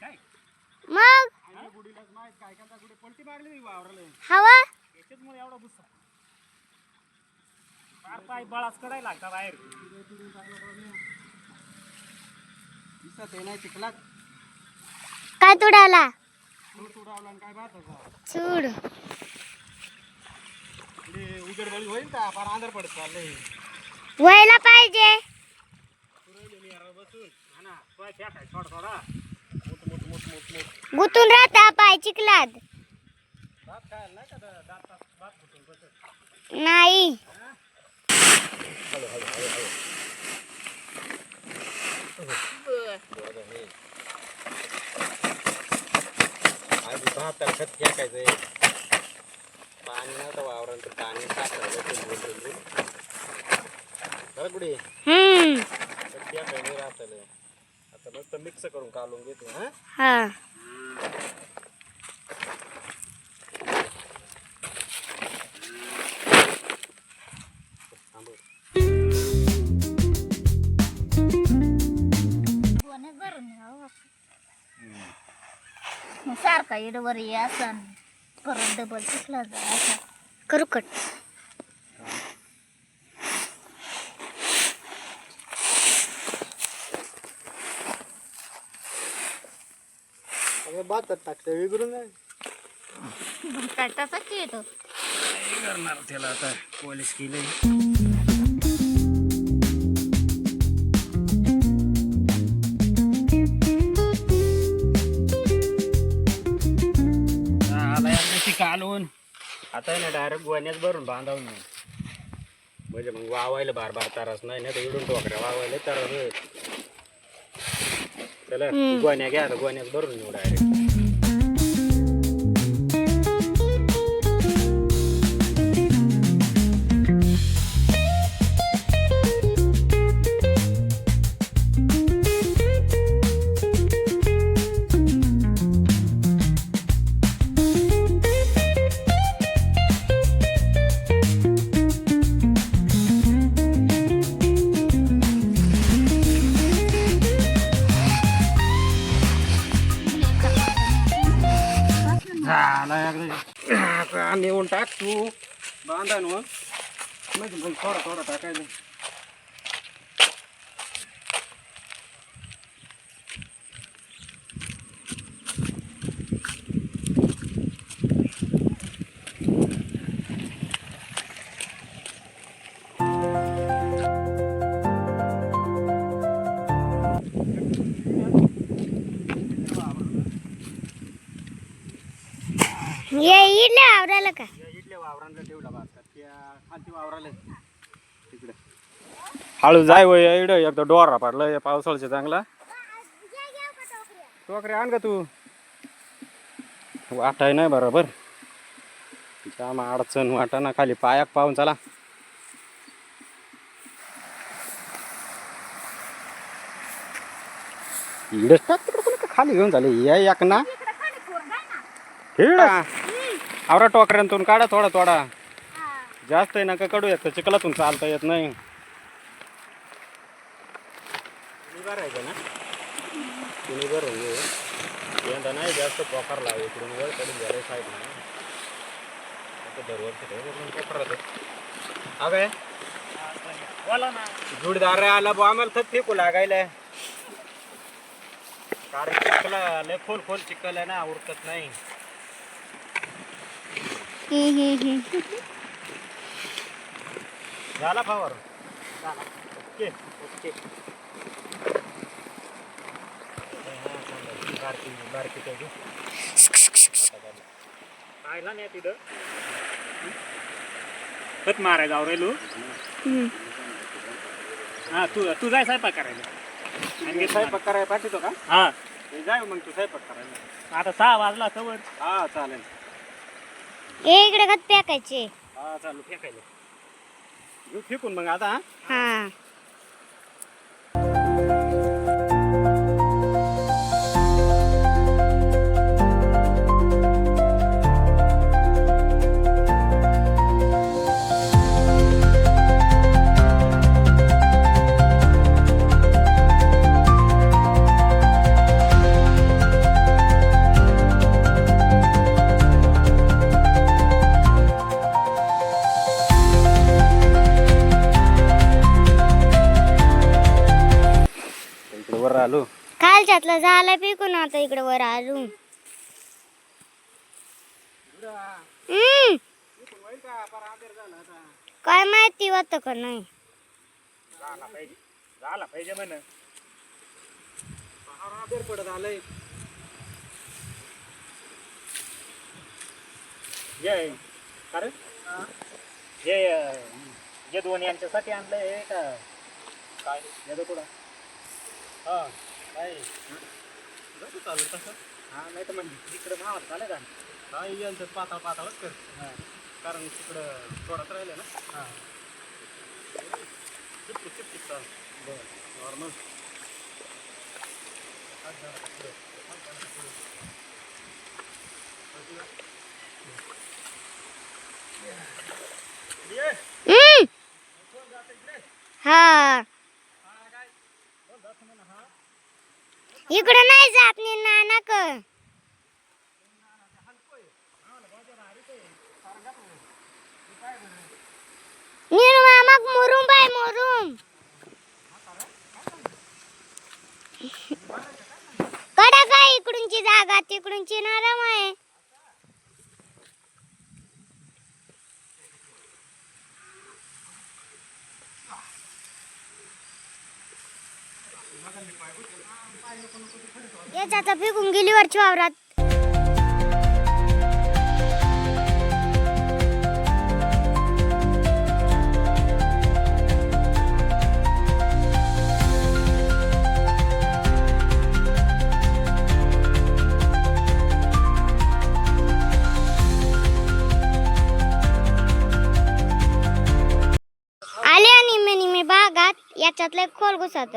काय? मग? आणि गुढीलाच काय करता गुढी पलटी मागली मी वावरलं. हवा? याच्याचमुळे एवढा गुस्सा. फार पाय बळाच करायला लागता बाहेर. दिसत आहे नाही चिखलात? काय उडावला आणि काय बात चूड. होईल का? फार आंधार पडत चाललंय. व्हायला पाहिजे. बसून. हा ना थोडा. गुतून राहता पाय चिखलात. नाही. पाणी नव्हतं वावरान तर पाणी बरं कुठे हम्म खत मस्त मिक्स करून काढून घेतो हा? हा. सारखा इडवर यासन परत डबल शिकला जायचा करू कट भातात टाकलं विगरून येतो. काय करणार त्याला आता? केले एकदाची कालवून. आता ना डायरेक्ट गोण्याच भरून बांधावून नाही म्हणजे मग वावायला बार बार तारास नाही ना तर इडून टोकऱ्या वावायला तारास त्याला हम्म. गोण्या घ्या आता गोण्याच भरून येऊ डायरेक्ट नेऊन टाक तू. बांधा ना मग. थोडं मग थोडा थोडा टाकायचं. इडले आवराला का? या इडल्या वावरांना ठेवला बाजकात त्या खालती वावराला तिकडे. हळू जाय वय इड एकदा डोरा पडला या पावसाळ्याचा चांगला. टोकरे आण का तू. वाटाय नाही बरोबर. जाम अडचण वाटा ना खाली पायाक पाहून चला. का खाली घेऊन झाले? या एक ना. खेळ आवरा टोकऱ्यांतून काढा थोडा थोडा. जास्त आहे नका कडू येतं चिखलातून चालता येत नाही. यंदा नाही जास्त पोकार लावे इकडून वर कडून झाले साईड ना दरवर्षी अगे जुडदार आला बा आम्हाला तर फेकू लागायला. कारण चिखला लय खोल खोल चिखल आहे ना उरकत नाही. झाला फावर ओके. ओके. बारकी बारकी त्याची पाहिला नाही तिथं खत मारायचं आवरेलू हम्म. हा तू तू जाय स्वयंपाक करायला. आणखी स्वयंपाक करायला पाठवतो का? हा. जाय मग तू स्वयंपाक करायला. आता सहा वाजला सवर हा चालेल. ये इकडे खत फेकायचे. हा चालू फेकायला. घेऊ फेकून मग आता हा. खालच्यातलं झालं पिकून आता इकडे वर अजून. काय माहिती होत का नाही? झाला पाहिजे. म्हण. पडत आलंय. जे दोन यांच्यासाठी आणलंय हे का काय येतो कुठं हा. काय चालू तसं. हा नाही तर म्हणजे तिकडं भावात चालेल का हा यांचं पाताळ पाताळच कर. कारण तिकडं थोडंच राहिलं ना. हा. चिपचिप चिपचिप चाल. बरं. नॉर्मल. हा? इकडं नाही जात नाही नाना क निर्मा मग मुरुम. याच्या आता फेकून गेली वरच्या वावरात. आले निम्मे निम्मे भागात याच्यातलं खोल घुसात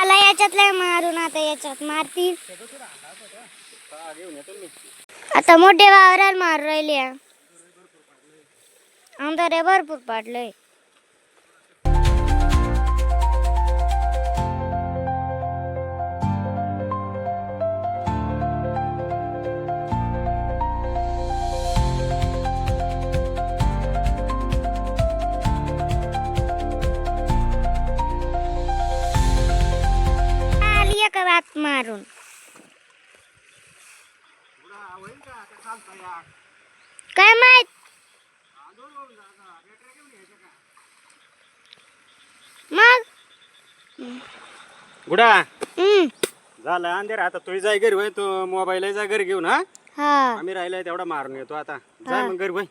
मला याच्यातला मारून आता याच्यात मारतील आता मोठे वावराला मारू राहिले. अंधारे भरपूर पाडलंय. गुडा. झालं अंधेर. आता तू जाय घरी होय तू मोबाईल जा घरी घेऊन हा? हा. आम्ही राहिलाय तेवढा मारून येतो आता. जाय मग घरी होय